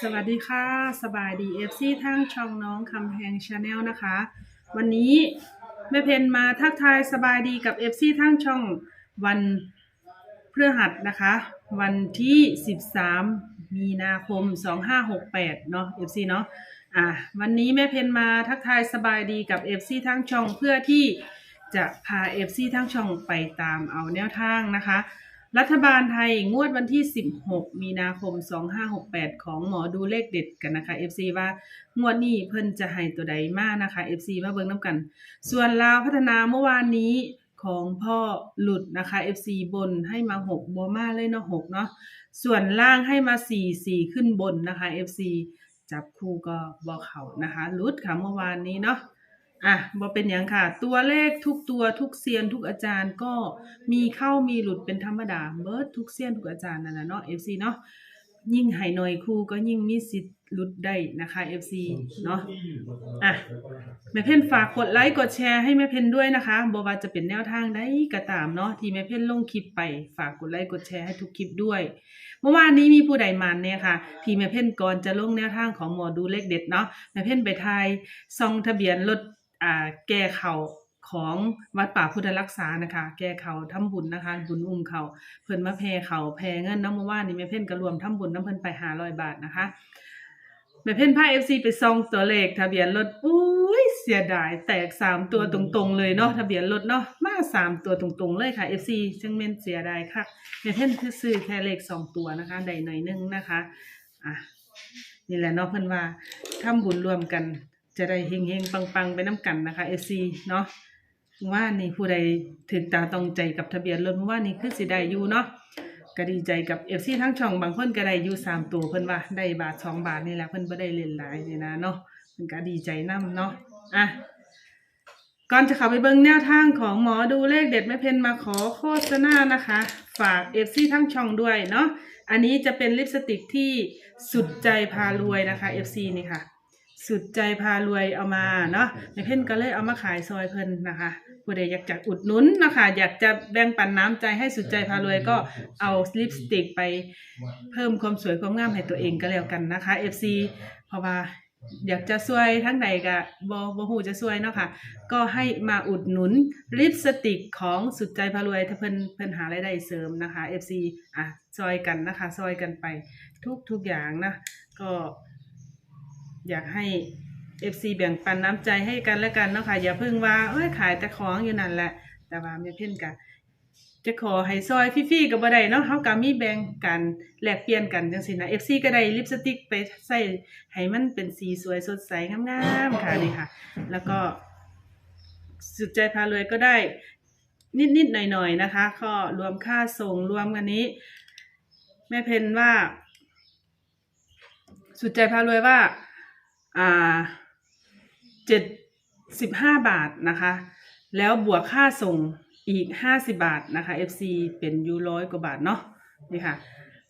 สวัสดีค่ะ สบายดีเอฟซีทางช่องน้องคำแพงชาแนลนะคะ วันนี้แม่เพนมาทักทายสบายดีกับเอฟซีทางช่องวันพฤหัสนะคะ วันที่ 13 มีนาคม 2568 เนาะเอฟซีเนาะอะวันนี้แม่เพนมาทักทายสบายดีกับเอฟซีทางช่องเพื่อที่จะพาเอฟซีทางช่องไปตามเอาแนวทางนะคะ รัฐบาลไทยงวดวันที่ 16 มีนาคม 2568 ของหมอดูเลขเด็ดกันนะคะ FC ว่างวดนี้เพิ่นจะให้ตัวใดมากนะคะ FC มาเบิ่งน้ำกัน ส่วนลาวพัฒนาเมื่อวานนี้ของพ่อหลุดนะคะ FC บนให้มา 6บ่มาเลยเนาะ6เนาะส่วนล่างให้มา 4 4 ขึ้นบนนะคะ FC จับคู่ก็บ่เขานะคะหลุดค่ะเมื่อวานนี้เนาะ อะบ่เป็นอย่างค่ะ ตัวเลขทุกตัวทุกเซียนทุกอาจารย์ก็มีเข้ามีหลุดเป็นธรรมดาเบิดทุกเซียนทุกอาจารย์นั่นแหละเนาะ FC เนาะยิ่งให้หน่อยครูก็ยิ่งมีสิทธิ์หลุดได้นะคะ FC เนาะอะแม่เพ่นฝากกดไลค์กดแชร์ให้แม่เพ่นด้วยนะคะบ่ว่าจะเป็นแนวทางใดก็ตามเนาะที่แม่เพ่นลงคลิปไป ฝากกดไลค์กดแชร์ให้ทุกคลิปด้วย เมื่อวานนี้มีผู้ใดมันเนี่ยค่ะ ที่แม่เพ่นก่อนจะลงแนวทางของหมอดูเลขเด็ดเนาะแม่เพ่นไปทายซองทะเบียนรถ แก้เขาของวัดป่าพุทธรักษานะคะ แก้เขาทำบุญนะคะ บุญอุ้มเขาเพิ่นมาแพ่เขาแพ่เงินน้ำมื่วานนี้แม่เพ่นก็รวมทำบุญน้ำเพิ่นไปหาร้อยบาทนะคะแม่เพ่นพาเอฟซีไปซองตัวเลขทะเบียนรถอุ้ยเสียดายแตกสามตัวตรงๆเลยเนาะทะเบียนรถเนาะมาสามตัวตรงๆเลยค่ะเอฟซีจังเม่นเสียดายค่ะแม่เพ่นคือซื้อแค่เลขสองตัวนะคะใดหน่อยหนึงนะคะอะนี่แหละเนาะเพิ่นว่าทำบุญรวมกัน จะได้เฮงเฮงปังปังๆไปน้ำกันนะคะเอซีเนาะว่านี่ผู้ใดถึงตาตรงใจกับทะเบียนรถว่านี่คือสิได้อยู่เนาะก็ดีใจกับเอฟซีทั้งช่องบางคนก็ได้อยู่สามตัวเพิ่นว่าได้บาทสองบาทนี่แหละเพิ่นบ่ได้เล่นหลายนี่นะเนาะเพิ่นก็ดีใจนํเนาะอะก่อนจะเข้าไปเบิ่งแนวทางของหมอดูเลขเด็ดแม่เพนมาขอโฆษณานะคะ ฝากเอฟซีทั้งช่องด้วยเนาะอันนี้จะเป็นลิปสติกที่สุดใจพารวยนะคะ FC นี่ค่ะ สุดใจพารวยเอามาเนาะในเพ่นก็เลยเอามาขายซอยเพิ่นนะคะผู้ใดอยากจะอุดหนุนนะคะ อยากจะแบ่งปันน้ำใจให้สุดใจพารวยก็เอาลิปสติกไปเพิ่มความสวยความงามให้ตัวเองก็แล้วกันนะคะ FC เพราะว่าอยากจะช่วยทั้งใดก็บ่บ่ฮู้จะช่วยเนาะค่ะ ก็ให้มาอุดหนุนลิปสติกของสุดใจพารวยถ้าเพิ่นเพิ่นหารายได้เสริมนะคะ FC อะซอยกันนะคะซอยกันไปทุกทุกอย่างนะ ก็ อยากให้ FC แบ่งปันน้ำใจให้กันและกันเนาะค่ะอย่าเพิ่งว่าเอ้ยขายแต่ของอยู่นั่นแหละ แต่ว่าไม่เพ่นกันจะขอให้ซอยฟรีๆก็บ่ได้เนาะเฮาก็มีแบ่งกันแลกเปลี่ยนกันจังซี่นะ FC ก็ได้ลิปสติกไปใส่ให้มันเป็นสีสวยสดใสงามๆค่ะนี่ค่ะ แล้วก็สุดใจพารวยก็ได้นิดๆหน่อยๆนะคะ ก็รวมค่าส่งรวมกันนี้ แม่เพนว่า สุดใจพารวยว่า อ่าเจ็ดสิบห้าบาทนะคะ แล้วบวกค่าส่งอีกห้าสิบาทนะคะ FC เป็นยูร้อยกว่าบาทเนาะนี่ค่ะ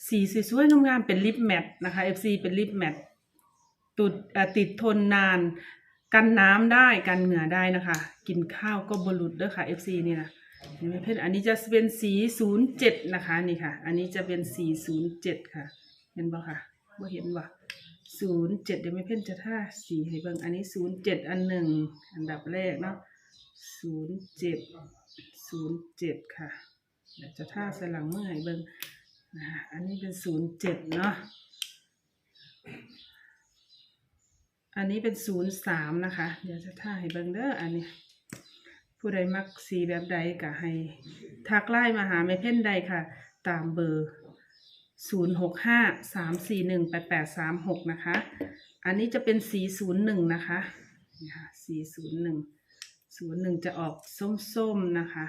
สีสวยๆงามๆเป็นลิปแมทนะคะ FC เป็นลิปแมทตุดติดทนนานกันน้ำได้กันเหงื่อได้นะคะ กินข้าวก็บรุษเด้อค่ะ FC นี่นะนี่ไม่เพ่นอันนี้จะเป็นสีศูนย์เจ็ดนะคะนี่ค่ะ อันนี้จะเป็นสีศูนย์เจ็ดค่ะ เห็นบ่ค่ะว่าเห็นบ่ ศูนย์เจ็ดเดี๋ยวไม่เพ่นจะท่าสีให้เบิ่งอันนี้ศูนย์เจ็ดอันหนึ่งอันดับแรกเนาะศูนย์เจ็ดศูนย์เจ็ดค่ะเดี๋ยวจะท่าสลังเมื่อให้เบิ่งนะอันนี้เป็นศูนย์เจ็ดเนาะอันนี้เป็นศูนย์สามนะคะ เดี๋ยวจะท่าให้เบิ่งเด้ออันนี้ ผู้ใดมักสีแบบใดก็ให้ทักไลน์มาหาไม่เพ่นใดค่ะ ตามเบอร์ ศูนย์หกห้าสามสี่หนึ่งแปดแปดสามหกนะคะ อันนี้จะเป็นสีศูนย์หนึ่งนะคะนี่ค่ะสีศูนย์หนึ่งศูนย์หนึ่งจะออกส้มๆนะคะ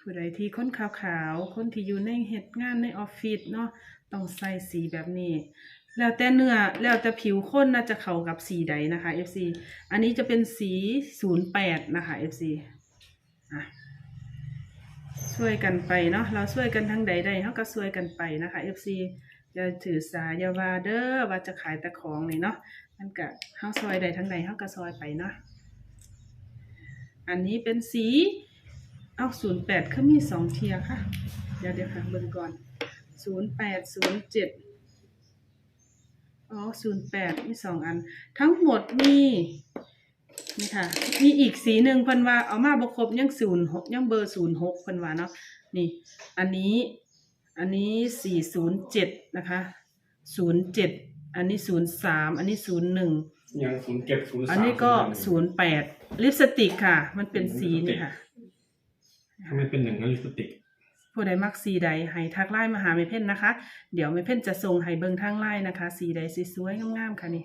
ผู้ใดที่ค้นขาวๆ คนที่อยู่ในเหตุงานในออฟฟิศเนาะ ต้องใส่สีแบบนี้ แล้วแต่เนื้อ แล้วแต่ผิวข้นน่าจะเข้ากับสีใดนะคะ FC อันนี้จะเป็นสีศูนย์แปดนะคะ FC ช่วยกันไปเนาะเราช่วยกันทั้งใดใดเขาก็ช่วยกันไปนะคะ FC อย่าถือสาอยาวาเดอ้อว่าจะขายแต่ของนี่เนาะมันก็เฮาซอยใดทั้งใดเฮาก็ซอยไปเนาะอันนี้เป็นสีเอาศูนย์แปดคือมีสองเทียค่ะ เดี๋ยวเดี๋ยวค่ะเบิ่งก่อนศูนย์แปดศูนย์เจ็ดอ๋อศูนย์แปดมีสองอัน ทั้งหมดมี นี่ค่ะ มีอีกสีหนึ่งเพิ่นว่าเอามาบครบยังศูนย์หกยังเบอร์ศูนย์หกเพิ่นว่าเนาะนี่ อันนี้อันนี้สี่ศูนย์เจ็ดนะคะศูนย์เจ็ดอันนี้ศูนย์สามอันนี้ศูนย์หนึ่งยังศูนย์เก็บศูนย์สามอันนี้ก็ศูนย์แปดลิปสติกค่ะ มันเป็นสีนี่ค่ะทำไมเป็นหนึ่งลิปสติกผู้ใดมักสีใดให้ทักไลน์มาหาเมเพ่นนะคะ เดี๋ยวเมเพ่นจะส่งให้เบิ่งทางไลน์นะคะ สีใดสีสวยงามๆค่ะนี่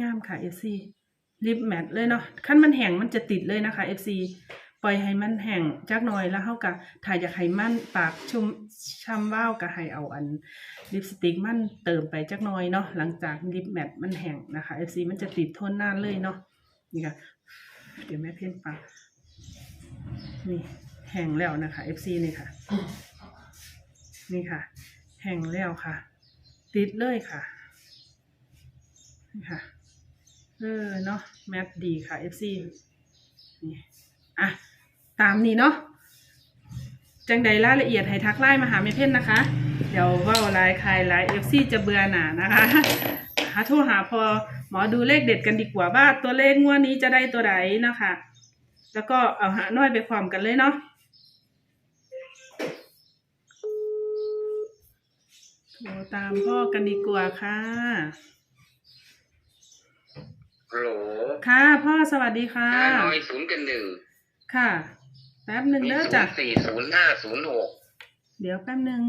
งามค่ะ FC ลิปแมทเลยเนาะขั้นมันแห้งมันจะติดเลยนะคะ FC ปล่อยให้มันแห้งจักหน่อยแล้วเฮาก็ถ่ายอยากให้มันปากชุ่มช่ำว่าวก็ให้เอาอันลิปสติกมันเติมไปจักหน่อยเนาะหลังจากลิปแมทมันแห้งนะคะ FC มันจะติดทนนานเลยเนาะนี่ค่ะเดี๋ยวแม่เพ่นปากนี่แห้งแล้วนะคะ FC นี่ค่ะ นี่ค่ะ แห้งแล้วค่ะ ติดเลยค่ะนี่ค่ะ เออเนาะแมทดีค่ะ FC นี่อะตามนี้เนาะจังใดรายละเอียดให้ทักไลน์มาหาเมเพ่นนะคะ เดี๋ยวว่าลน์ใครไลน์ FC จะเบื่อหนานะคะหาโทรหาพอหมอดูเลขเด็ดกันดีกว่าว่าตัวเลขงวดนี้จะได้ตัวไหนนะคะ แล้วก็เอาหาน้อยไปความกันเลยเนาะโทรตามพ่อกันดีกว่าค่ะ ฮัลโหลค่ะ พ่อสวัสดีค่ะห้าน้อยศูนย์กันหนึ่งค่ะ แป๊บหนึ่งมีเด้อศูจ้ะนย์สี่ศูนย์ห้าศูนย์หกเดี๋ยวแป๊บหนึ่ง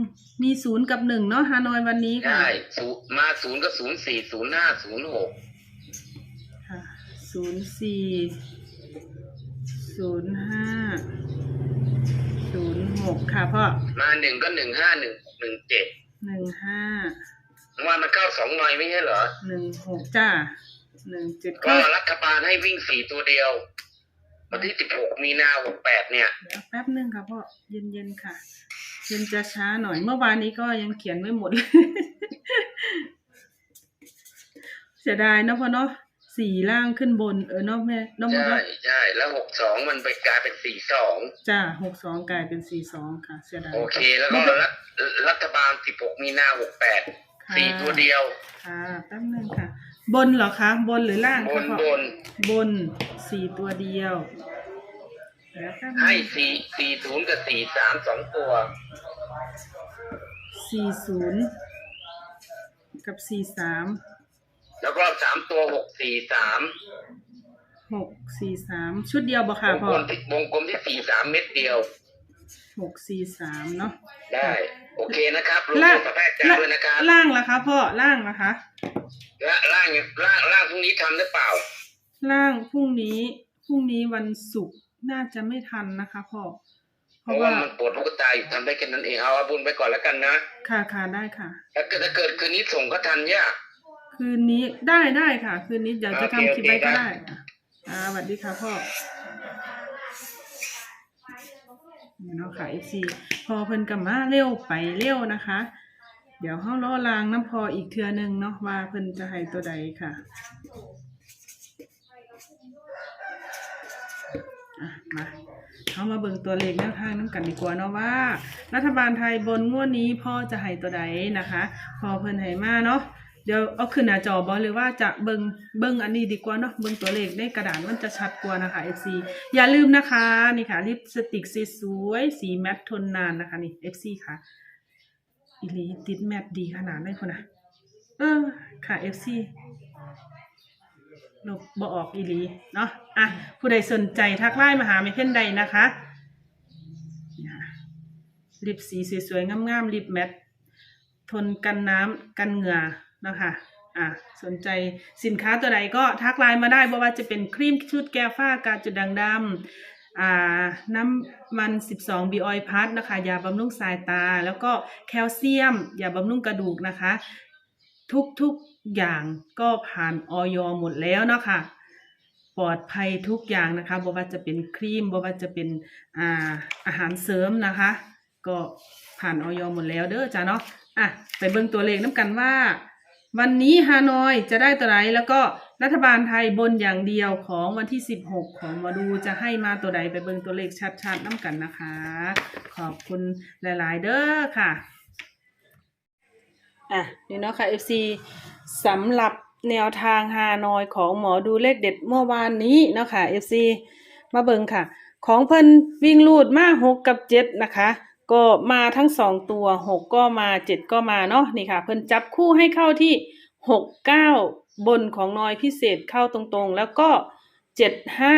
มีศูนย์กับหนึ่งเนาะฮานอยวันนี้ค่ะได้ศูนย์มาศูนย์ก็ศูนย์สี่ศูนย์ห้าศูนย์หกค่ะศูนย์สี่ศูนย์ห้าศูนย์หกค่ะพ่อมาหนึ่งก็หนึ่งห้าหนึ่งหนึ่งเจ็ดหนึ่งห้าว่ามันเข้าสองหน่อยไม่ใช่เหรอหนึ่งหกจ้า หนึ่งเจ็ดก็ก็รัฐบาลให้วิ่งสี่ตัวเดียว วันที่สิบหกมีนาหกแปดเนี่ย เดี๋ยวแป๊บหนึ่งค่ะพ่อเย็นเย็นๆค่ะ เย็นจะช้าหน่อยเมื่อวานนี้ก็ยังเขียนไม่หมดเลย เสียดายเนาะพ่อเนาะสี่ล่างขึ้นบนเออเนาะแม่เนาะพ่อใช่เนาะใช่แล้วหกสองมันไปกลายเป็นสี่สองจ้าหกสองกลายเป็นสี่สองค่ะ เสียดายโอเค แล้วก็รัฐรัฐบาลสิบหกมีนาหกแปดค่ะสี่ตัวเดียว ค่ะแป๊บหนึงค่ะ บนเหรอคะ บนหรือล่างบคะนพ่อบนบนสี่ตัวเดียวเดี๋ยวแป๊บนึให้งสี่สี่ศูนย์กับสี่สามสองตัว สี่ศูนย์กับสี่สามแล้วก็สามตัวหกสี่สามหกสี่สามชุดเดียวบ่ค่ะวงพ่อกลมที่วงกลมที่สี่สามเม็ดเดียว หกสี่สามเนาะได้ โอเคนะครับลงล่างตัวกับแพทย์จ้าด้วยนะครับ ล่างล่ะคะพ่อล่างล่ะคะ และล่างล่างล่างพรุ่งนี้ทำหรือเปล่าล่างพรุ่งนี้พรุ่งนี้วันศุกร์น่าจะไม่ทันนะคะพ่อเพเพราะราะว่าว่ามันปวดลูกตาอยู่ทำได้แค่นั้นเองเอาบุญไปก่อนแล้วกันนะค่ะค่ะได้ค่ะถ้าเกิดถ้าเกิดคืนนี้ส่งก็ทันเนี่ยคืนนี้ได้ได้ค่ะ คืนนี้เดี๋ยวจะโอเคทำคลิปไว้โอเคก็ครับได้ค่ะอ่าสวัสดีค่ะพ่อนี่เนาะค่ะ FC พอเพิ่นกับมาเร็วไปเร็วนะคะ เดี๋ยวห้อล้อลางน้ำพออีกเทือหนึงเนาะว่าเพิ่นจะให้ตัวใดค่ะะมาเข้ามาเบิ่งตัวเลขแนวทางน้ำกันดีกว่าเนาะว่า รัฐบาลไทยบนงวดนี้พ่อจะให้ตัวใดนะคะ พอเพิ่นให้มาเนาะเดี๋ยวเอาขึ้นหน้าจอบอหรือว่าจะเบิ่งเบิ่งอันนี้ดีกว่าเนาะเบิ่งตัวเลขในกระดานมันจะชัดกว่านะคะ FC อย่าลืมนะคะนี่ค่ะลิปสติกสีสวยสีแมตต์ทนนานนะคะนี่ FC ค่ะ อีลีติดแมตต์ดีขนาดไหนคนน่ะเออ ค่ะ FC ลบบ่ออกอีลีเนาะอะผู้ใดสนใจทักไลน์มาหาไม่เพ่นใดนะคะลิปสีสวยๆงามๆลิปแมตต์ทนกันน้ำกันเหงื่อนะคะอะสนใจสินค้าตัวใดก็ทักไลน์มาได้เพราะว่าจะเป็นครีมชุดแก้ฝ้ากาจุดด่างดำ อ่าน้ำมัน 12บีออยพัทนะคะยาบำรุงสายตา แล้วก็แคลเซียมยาบำรุงกระดูกนะคะ ทุกๆอย่างก็ผ่านออยหมดแล้วนะคะปลอดภัยทุกอย่างนะคะบ่ว่าจะเป็นครีมบ่ว่าจะเป็นอ่าอาหารเสริมนะคะ ก็ผ่านออยหมดแล้วเด้อจ้าเนาะอะไปเบิ่งตัวเลขน้ำกันว่า วันนี้ฮานอยจะได้ตัวไหนแล้วก็ รัฐบาลไทยบนอย่างเดียวของวันที่ 16 ของมาดูจะให้มาตัวใดไปเบิ่งตัวเลขชัดๆน้ำกันนะคะ ขอบคุณหลาย ๆ เด้อค่ะ อะนี่เนาะค่ะ FC สำหรับแนวทางฮานอยของหมอดูเลขเด็ดเมื่อวานนี้เนาะค่ะ FC มาเบิ่งค่ะ ของเพิ่นวิ่งลูดมาหกกับเจ็ดนะคะ ก็มาทั้งสองตัวหกก็มาเจ็ดก็มาเนาะนี่ค่ะ เพิ่นจับคู่ให้เข้าที่ หกเก้าบนของนอยพิเศษเข้าตรงๆ แล้วก็เจ็ดห้า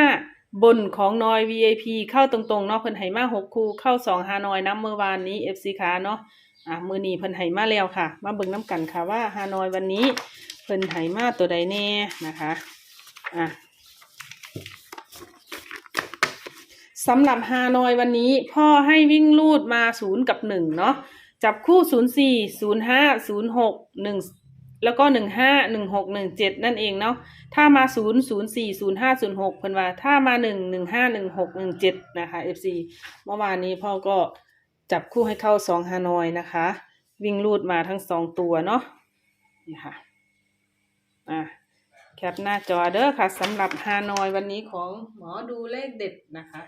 บนของนอย VIP เข้าตรงๆเนาะเพิ่นให้มาหกคู่เข้าสองฮานอยน้ำเมื่อวานนี้ FC ขาเนาะอะมือนีเพิ่นไหมาแล้วค่ะ มาเบิ่งน้ำกันค่ะว่าฮานอยวันนี้เพิ่นไหมาตัวใดแน่นะคะอะสำหรับฮานอยวันนี้พ่อให้วิ่งลูดมาศูนย์กับหนึ่งเนาะจับคู่ศูนย์สี่ศูนย์ห้าศูนย์หกหนึ่ง แล้วก็หนึ่งห้าหนึ่งหกหนึ่งเจ็ดนั่นเองเนาะถ้ามาศูนย์ศูนย์สี่ศูนย์ห้าศูนย์หกเพิ่นว่า ถ้ามาหนึ่งหนึ่งห้าหนึ่งหกหนึ่งเจ็ดนะคะ FC เมื่อวานนี้พ่อก็จับคู่ให้เข้าสองฮานอยนะคะ วิ่งลูดมาทั้งสองตัวเนาะนี่ค่ะอะแคปหน้าจอเด้อค่ะสำหรับฮานอยวันนี้ของหมอดูเลขเด็ดนะคะ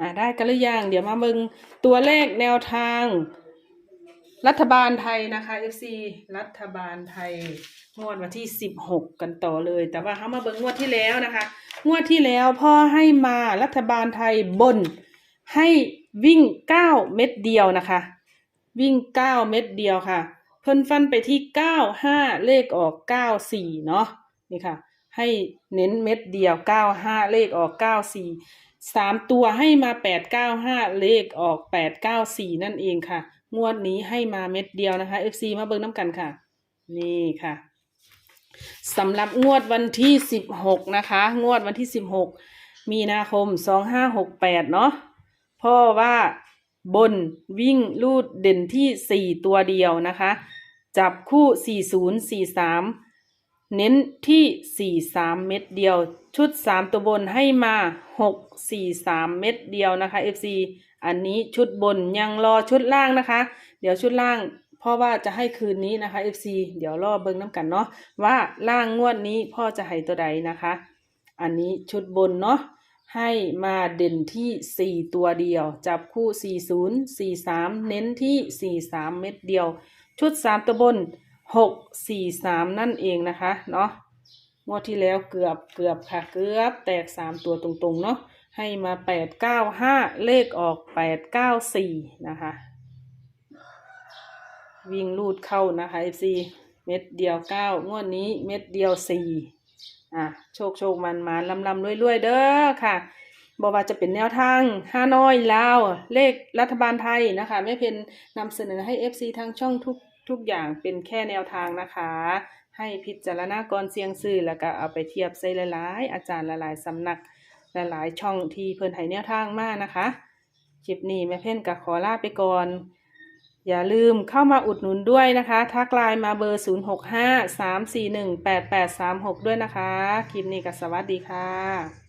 อ่าได้กันหรือยังเดี๋ยวมาเบิงตัวเลขแนวทาง รัฐบาลไทยนะคะ FC รัฐบาลไทยงวดวันที่ 16 กันต่อเลย แต่ว่าเขามาเบิงงวดที่แล้วนะคะ งวดที่แล้วพ่อให้มารัฐบาลไทยบนให้วิ่ง 9 เม็ดเดียวนะคะ วิ่ง 9 เม็ดเดียวค่ะ เพิ่นฟันไปที่ 95 เลขออก 94 เนาะนี่ค่ะ ให้เน้นเม็ดเดียว 95 เลขออก 94 สามตัวให้มา895เก้าห้าเลขออก894นั่นเองค่ะ งวดนี้ให้มาเม็ดเดียวนะคะ FC มาเบิ่งน้ำกันค่ะ นี่ค่ะสำหรับงวดวันที่16นะคะ งวดวันที่16มีนาคม2568เนาะพราะว่าบนวิ่งลูดเด่นที่4ตัวเดียวนะคะ จับคู่4043เน้นที่43เม็ดเดียว ชุด3ตัวบนให้มา6 4 3เม็ดเดียวนะคะ FC อันนี้ชุดบนยังรอชุดล่างนะคะ เดี๋ยวชุดล่างเพราะว่าจะให้คืนนี้นะคะ FC เดี๋ยวรอเบิ่งน้ำกันเนาะว่าล่างงวดนี้พ่อจะให้ตัวใดนะคะ อันนี้ชุดบนเนาะให้มาเด่นที่ 4 ตัวเดียว จับคู่ 40 43 เน้นที่ 43 เม็ดเดียว ชุด 3 ตัวบน 6 4 3 นั่นเองนะคะ เนาะ งวดที่แล้วเกือบเกือบค่ะ เกือบแตก3ตัวตรงๆเนาะให้มา8 9 5เก้าห้าเลขออก8 9 4นะคะ วิ่งลูดเข้านะคะ FC เม็ดเดียวเก้างวดนี้เม็ดเดียวสี่อะโชคโชคมันมาลำลำรวยรวยๆเด้อค่ะบอกว่าจะเป็นแนวทางฮานอยลาวเลขรัฐบาลไทยนะคะไม่เพนนำเสนอให้ FC ทางช่องทุกทุกอย่างเป็นแค่แนวทางนะคะ ให้พิจารณากรเสียงซื้อแล้วก็เอาไปเทียบใส่หลายๆอาจารย์หลายๆสำนักหลายๆช่องที่เพิ่นให้แนวทางมานะคะคลิปนี้แม่เพ่นกับขอลาไปก่อน อย่าลืมเข้ามาอุดหนุนด้วยนะคะ ทักไลน์มาเบอร์ 0653418836 ด้วยนะคะ คลิปนี้ก็สวัสดีค่ะ